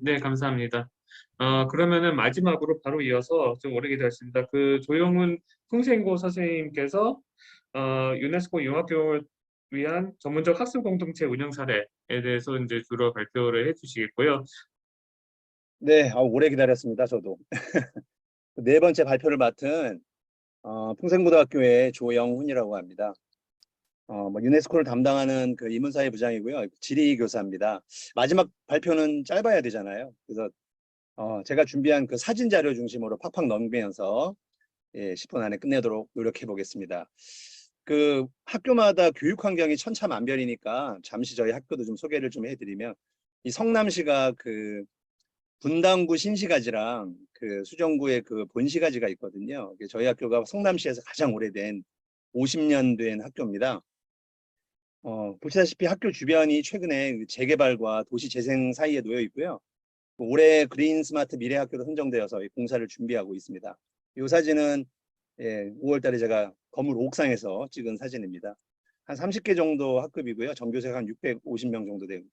네, 감사합니다. 어, 그러면은 마지막으로 바로 이어서 좀 오래 기다렸습니다. 그 조영훈 풍생고 선생님께서 어, 유네스코 융합교육을 위한 전문적 학습 공동체 운영 사례에 대해서 이제 주로 발표를 해주시겠고요. 네, 아, 오래 기다렸습니다. 저도 네 번째 발표를 맡은 어, 풍생고등학교의 조영훈이라고 합니다. 어, 뭐 유네스코를 담당하는 그 인문사회 부장이고요. 지리 교사입니다. 마지막 발표는 짧아야 되잖아요. 그래서 어, 제가 준비한 그 사진 자료 중심으로 팍팍 넘기면서 예, 10분 안에 끝내도록 노력해 보겠습니다. 그 학교마다 교육 환경이 천차만별이니까 잠시 저희 학교도 좀 소개를 좀 해드리면 이 성남시가 그 분당구 신시가지랑 그 수정구에 그 본시가지가 있거든요. 저희 학교가 성남시에서 가장 오래된 50년 된 학교입니다. 어, 보시다시피 학교 주변이 최근에 그 재개발과 도시 재생 사이에 놓여 있고요. 올해 그린 스마트 미래학교로 선정되어서 이 공사를 준비하고 있습니다. 이 사진은 예, 5월 달에 제가 건물 옥상에서 찍은 사진입니다. 한 30개 정도 학급이고요. 전교생 한 650명 정도 되고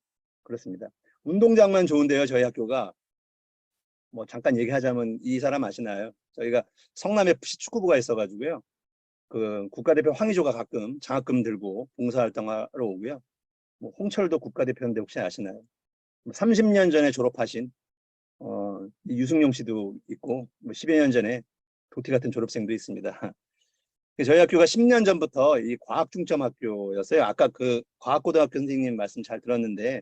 그렇습니다. 운동장만 좋은데요. 저희 학교가 뭐 잠깐 얘기하자면 이 사람 아시나요? 저희가 성남 FC 축구부가 있어가지고요. 그 국가대표 황의조가 가끔 장학금 들고 봉사활동하러 오고요. 뭐 홍철도 국가대표인데 혹시 아시나요? 30년 전에 졸업하신 어, 이 유승용 씨도 있고 뭐 10여 년 전에 도티 같은 졸업생도 있습니다. 저희 학교가 10년 전부터 이 과학 중점 학교였어요. 아까 그 과학고등학교 선생님 말씀 잘 들었는데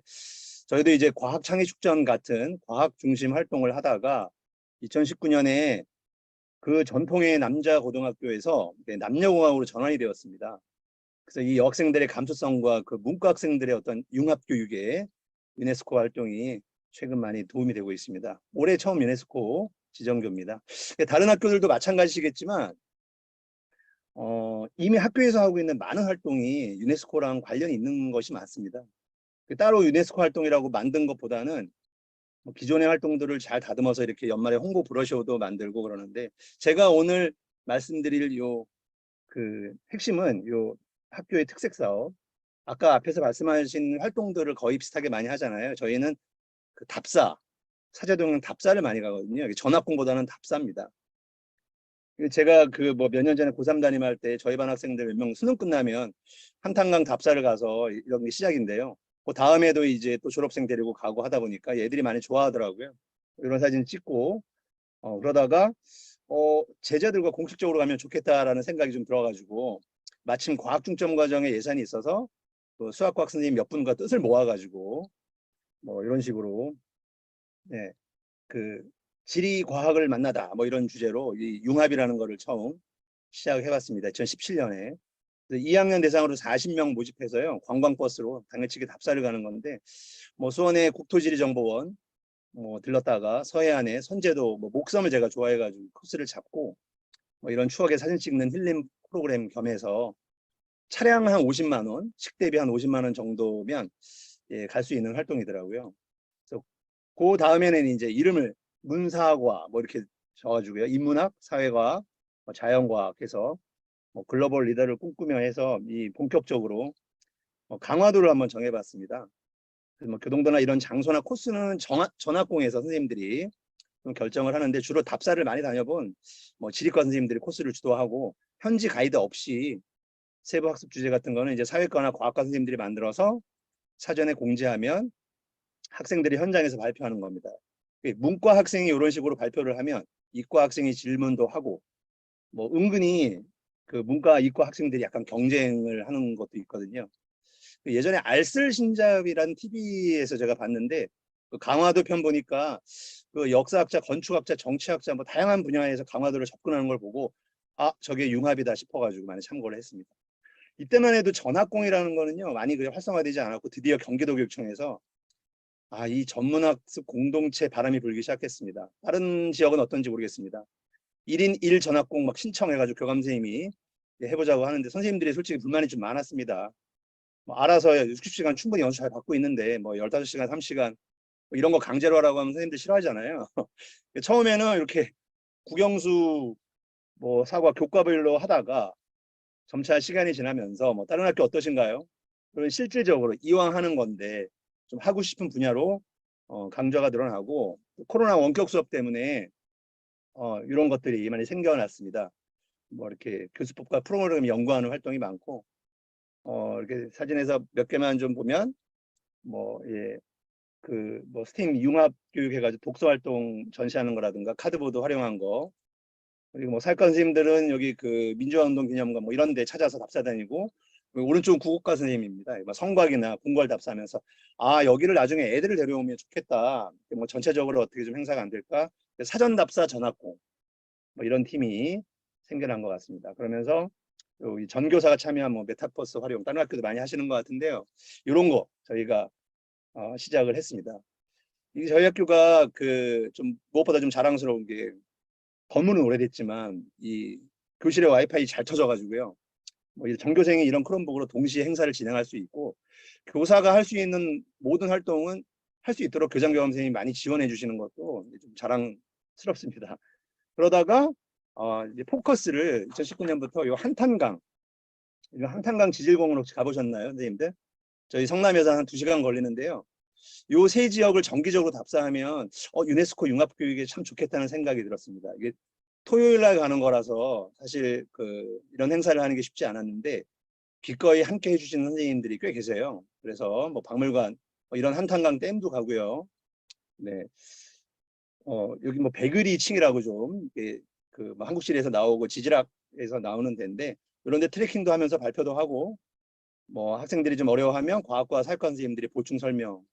저희도 이제 과학 창의 축전 같은 과학 중심 활동을 하다가 2019년에 그 전통의 남자 고등학교에서 남녀공학으로 전환이 되었습니다. 그래서 이 여학생들의 감수성과 그 문과 학생들의 어떤 융합 교육에 유네스코 활동이 최근 많이 도움이 되고 있습니다. 올해 처음 유네스코 지정교입니다. 다른 학교들도 마찬가지시겠지만 어, 이미 학교에서 하고 있는 많은 활동이 유네스코랑 관련이 있는 것이 많습니다. 따로 유네스코 활동이라고 만든 것보다는 뭐 기존의 활동들을 잘 다듬어서 이렇게 연말에 홍보 브러셔도 만들고 그러는데 제가 오늘 말씀드릴 요 그 핵심은 요 학교의 특색 사업 아까 앞에서 말씀하신 활동들을 거의 비슷하게 많이 하잖아요. 저희는 그 답사 사제동은 답사를 많이 가거든요. 전학공보다는 답사입니다. 제가 그 뭐 몇 년 전에 고3 담임할 때 저희 반 학생들 몇 명 수능 끝나면 한탄강 답사를 가서 이런 게 시작인데요. 그 다음에도 이제 또 졸업생 데리고 가고 하다 보니까 얘들이 많이 좋아하더라고요. 이런 사진 찍고 어, 그러다가 어, 제자들과 공식적으로 가면 좋겠다라는 생각이 좀 들어가지고 마침 과학 중점 과정에 예산이 있어서 그 수학과학 선생님 몇 분과 뜻을 모아가지고 뭐 이런 식으로 네, 그 지리 과학을 만나다 뭐 이런 주제로 이 융합이라는 거를 처음 시작을 해봤습니다. 2017년에 2학년 대상으로 40명 모집해서요 관광버스로 당일치기 답사를 가는 건데 뭐 수원의 국토지리정보원 뭐 들렀다가 서해안에 선제도 뭐 목섬을 제가 좋아해가지고 코스를 잡고 뭐 이런 추억의 사진 찍는 힐링 프로그램 겸해서 차량 한 50만 원, 식대비 한 50만 원 정도면 예, 갈 수 있는 활동이더라고요. 그래서 그 다음에는 이제 이름을 문사과 뭐 이렇게 적어주고요. 인문학, 사회과학, 뭐 자연과학 해서 뭐 글로벌 리더를 꿈꾸며 해서 이 본격적으로 뭐 강화도를 한번 정해봤습니다. 그래서 뭐 교동도나 이런 장소나 코스는 정하, 전학공에서 선생님들이 결정을 하는데 주로 답사를 많이 다녀본 뭐 지리과 선생님들이 코스를 주도하고 현지 가이드 없이 세부 학습 주제 같은 거는 이제 사회과나 과학과 선생님들이 만들어서 사전에 공지하면 학생들이 현장에서 발표하는 겁니다. 문과 학생이 이런 식으로 발표를 하면 이과 학생이 질문도 하고 뭐 은근히 그 문과 이과 학생들이 약간 경쟁을 하는 것도 있거든요. 예전에 알쓸 신잡이라는 TV에서 제가 봤는데 그 강화도 편 보니까 그 역사학자, 건축학자, 정치학자 뭐 다양한 분야에서 강화도를 접근하는 걸 보고 아 저게 융합이다 싶어가지고 많이 참고를 했습니다. 이때만 해도 전학공이라는 거는요 많이 그 활성화되지 않았고 드디어 경기도 교육청에서 아 이 전문학습 공동체 바람이 불기 시작했습니다. 다른 지역은 어떤지 모르겠습니다. 1인 1 전학공 막 신청해가지고 교감 선생님이 해보자고 하는데 선생님들이 솔직히 불만이 좀 많았습니다. 뭐 알아서 60시간 충분히 연수 잘 받고 있는데 뭐 15시간, 3시간 뭐 이런 거 강제로 하라고 하면 선생님들 싫어하잖아요. 처음에는 이렇게 국영수 뭐 사과 교과별로 하다가 점차 시간이 지나면서 뭐 다른 학교 어떠신가요? 그런 실질적으로 이왕 하는 건데 좀 하고 싶은 분야로 어, 강조가 늘어나고 코로나 원격 수업 때문에 어, 이런 것들이 많이 생겨났습니다. 뭐 이렇게 교수법과 프로그램 연구하는 활동이 많고 어, 이렇게 사진에서 몇 개만 좀 보면 뭐 예, 그 뭐 스팀 융합 교육 해가지고 독서 활동 전시하는 거라든가 카드보드 활용한 거 그리고 뭐 사회과 선생님들은 여기 그 민주화운동 기념관 뭐 이런 데 찾아서 답사 다니고 오른쪽 국어과 선생님입니다. 뭐 성곽이나 궁궐 답사하면서 아 여기를 나중에 애들을 데려오면 좋겠다. 뭐 전체적으로 어떻게 좀 행사가 안 될까? 사전 답사 전학고 뭐 이런 팀이 생겨난 것 같습니다. 그러면서 여기 전교사가 참여한 뭐 메타버스 활용 다른 학교도 많이 하시는 것 같은데요. 이런 거 저희가 어, 시작을 했습니다. 이게 저희 학교가 그 좀 무엇보다 좀 자랑스러운 게 건물은 오래됐지만 이 교실에 와이파이 잘 터져가지고요. 뭐이 전교생이 이런 크롬북으로 동시에 행사를 진행할 수 있고 교사가 할 수 있는 모든 활동은 할 수 있도록 교장 교감 선생님이 많이 지원해 주시는 것도 좀 자랑스럽습니다. 그러다가 어, 이제 포커스를 2019년부터 요 한탄강, 이 한탄강 지질공원 혹시 가보셨나요, 선생님들? 저희 성남에서 한 2시간 걸리는데요. 요 세 지역을 정기적으로 답사하면 어, 유네스코 융합교육에 참 좋겠다는 생각이 들었습니다. 이게 토요일 날 가는 거라서 사실 그 이런 행사를 하는 게 쉽지 않았는데 기꺼이 함께 해주시는 선생님들이 꽤 계세요. 그래서 뭐 박물관 뭐 이런 한탄강 댐도 가고요. 네. 어, 여기 뭐 백의리 층이라고 좀, 이게 그 뭐 한국시리에서 나오고 지질학에서 나오는 데인데, 이런 데 트레킹도 하면서 발표도 하고, 뭐 학생들이 좀 어려워하면 과학과 사회과 선생님들이 보충 설명,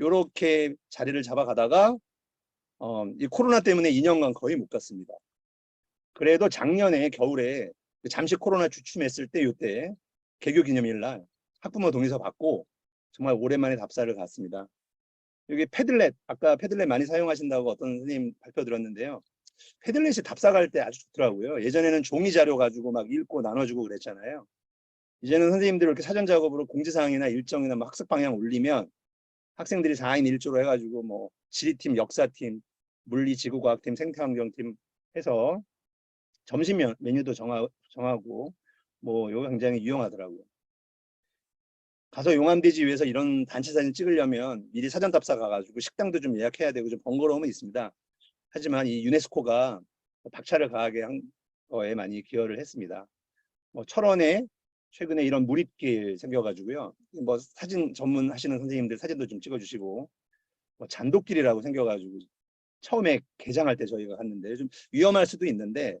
요렇게 자리를 잡아가다가, 어, 이 코로나 때문에 2년간 거의 못 갔습니다. 그래도 작년에 겨울에 잠시 코로나 주춤했을 때 요때 개교 기념일 날 학부모 동의서 받고 정말 오랜만에 답사를 갔습니다. 여기 패들렛, 아까 패들렛 많이 사용하신다고 어떤 선생님 발표 들었는데요. 패들렛이 답사 갈 때 아주 좋더라고요. 예전에는 종이 자료 가지고 막 읽고 나눠주고 그랬잖아요. 이제는 선생님들이 이렇게 사전 작업으로 공지사항이나 일정이나 뭐 학습 방향 올리면 학생들이 4인 1조로 해가지고 뭐 지리팀, 역사팀, 물리, 지구과학팀, 생태환경팀 해서 점심 면- 메뉴도 정하, 정하고 뭐 이거 굉장히 유용하더라고요. 가서 용암대지 위에서 이런 단체 사진 찍으려면 미리 사전 답사 가가지고 식당도 좀 예약해야 되고 좀 번거로움은 있습니다. 하지만 이 유네스코가 박차를 가하게 한 거에 많이 기여를 했습니다. 뭐 철원에 최근에 이런 물입길 생겨가지고요. 뭐 사진 전문 하시는 선생님들 사진도 좀 찍어주시고 뭐 잔도길이라고 생겨가지고 처음에 개장할 때 저희가 갔는데 좀 위험할 수도 있는데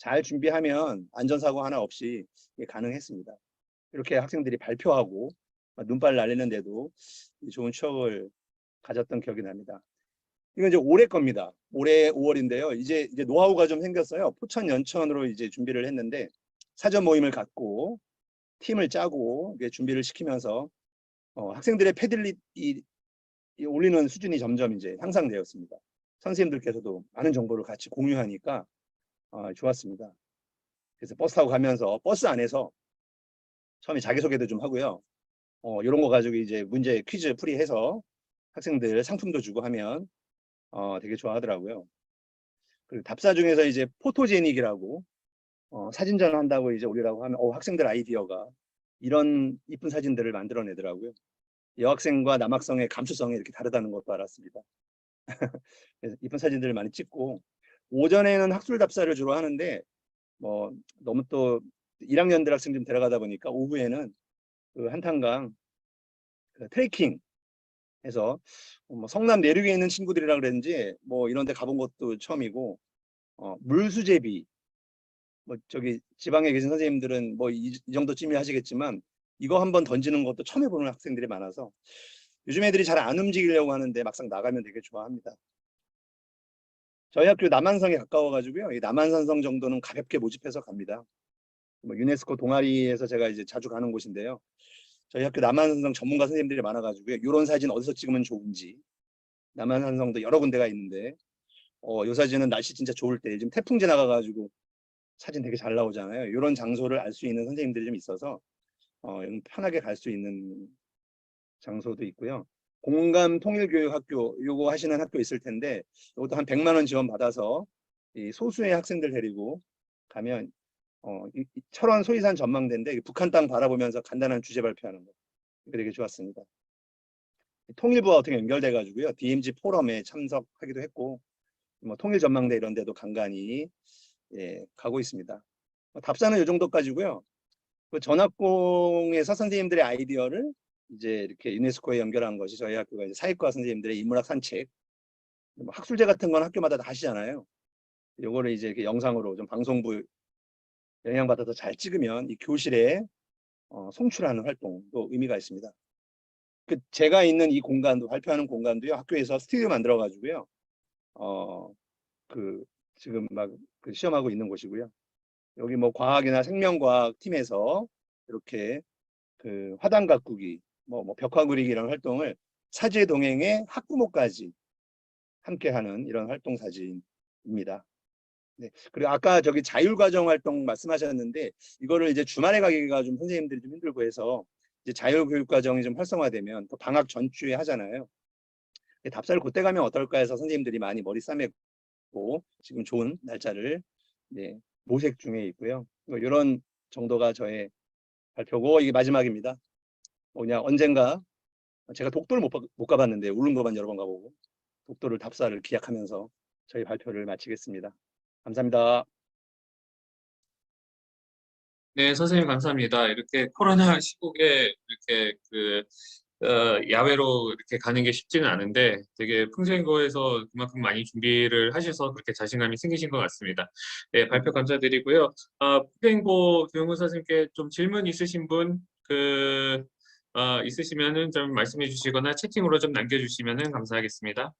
잘 준비하면 안전사고 하나 없이 가능했습니다. 이렇게 학생들이 발표하고 눈발 날리는데도 좋은 추억을 가졌던 기억이 납니다. 이건 이제 올해 겁니다. 올해 5월인데요. 이제 이제 노하우가 좀 생겼어요. 포천 연천으로 이제 준비를 했는데 사전 모임을 갖고 팀을 짜고 준비를 시키면서 어, 학생들의 패들릿 이, 이 올리는 수준이 점점 이제 향상되었습니다. 선생님들께서도 많은 정보를 같이 공유하니까 어, 좋았습니다. 그래서 버스 타고 가면서 버스 안에서 처음에 자기소개도 좀 하고요. 어, 이런 거 가지고 이제 문제 퀴즈 풀이해서 학생들 상품도 주고 하면 어, 되게 좋아하더라고요. 그리고 답사 중에서 이제 포토제닉이라고 어, 사진전 한다고 이제 올리라고 하면 어, 학생들 아이디어가 이런 이쁜 사진들을 만들어내더라고요. 여학생과 남학생의 감수성이 이렇게 다르다는 것도 알았습니다. 이쁜 사진들을 많이 찍고 오전에는 학술 답사를 주로 하는데 뭐 너무 또 1학년들 학생 좀 데려가다 보니까 오후에는 그 한탄강 그 트레킹 해서 뭐 성남 내륙에 있는 친구들이라 그랬는지 뭐 이런 데 가본 것도 처음이고 어, 물수제비 뭐 저기 지방에 계신 선생님들은 뭐이 정도쯤이 하시겠지만 이거 한번 던지는 것도 처음 해보는 학생들이 많아서 요즘 애들이 잘 안 움직이려고 하는데 막상 나가면 되게 좋아합니다. 저희 학교 남한성에 가까워가지고요. 이 남한산성 정도는 가볍게 모집해서 갑니다. 뭐 유네스코 동아리에서 제가 이제 자주 가는 곳인데요. 저희 학교 남한산성 전문가 선생님들이 많아가지고요. 이런 사진 어디서 찍으면 좋은지 남한산성도 여러 군데가 있는데 어, 요 사진은 날씨 진짜 좋을 때 지금 태풍 지나가가지고 사진 되게 잘 나오잖아요. 이런 장소를 알 수 있는 선생님들이 좀 있어서 어, 편하게 갈 수 있는 장소도 있고요. 공감 통일교육 학교 요거 하시는 학교 있을 텐데 이것도 한 100만 원 지원 받아서 이 소수의 학생들 데리고 가면 어, 이, 이 철원 소이산 전망대인데 이 북한 땅 바라보면서 간단한 주제 발표하는 거 되게 좋았습니다. 통일부와 어떻게 연결돼 가지고요. DMZ 포럼에 참석하기도 했고 뭐 통일 전망대 이런 데도 간간히 예, 가고 있습니다. 뭐 답사는 이 정도까지고요. 그 전학공에서 선생님들의 아이디어를 이제 이렇게 유네스코에 연결한 것이 저희 학교가 이제 사회과 선생님들의 인문학 산책 뭐 학술제 같은 건 학교마다 다 하시잖아요. 요거를 이제 이렇게 영상으로 좀 방송부 영향받아서 잘 찍으면 이 교실에 어, 송출하는 활동도 의미가 있습니다. 그 제가 있는 이 공간도 발표하는 공간도요 학교에서 스튜디오 만들어 가지고요 어 그 지금 막 그 시험하고 있는 곳이고요 여기 뭐 과학이나 생명과학 팀에서 이렇게 그 화단 가꾸기 뭐, 뭐 벽화 그리기 이런 활동을 사제 동행의 학부모까지 함께하는 이런 활동 사진입니다. 네. 그리고 아까 저기 자율과정 활동 말씀하셨는데 이거를 이제 주말에 가기가 좀 선생님들이 좀 힘들고 해서 이제 자율교육과정이 좀 활성화되면 또 방학 전주에 하잖아요. 답사를 그때 가면 어떨까 해서 선생님들이 많이 머리 싸매고 지금 좋은 날짜를 네, 모색 중에 있고요. 뭐 이런 정도가 저의 발표고 이게 마지막입니다. 뭐냐 언젠가 제가 독도를 못, 가- 못 가봤는데 울릉도만 여러 번 가보고 독도를 답사를 기약하면서 저희 발표를 마치겠습니다. 감사합니다. 네, 선생님 감사합니다. 이렇게 코로나 시국에 이렇게 그 어, 야외로 이렇게 가는 게 쉽지는 않은데 되게 풍생고에서 그만큼 많이 준비를 하셔서 그렇게 자신감이 생기신 것 같습니다. 네, 발표 감사드리고요. 어, 풍생고 조영훈 선생님께 좀 질문 있으신 분 그, 어, 있으시면은 좀 말씀해 주시거나 채팅으로 좀 남겨주시면은 감사하겠습니다.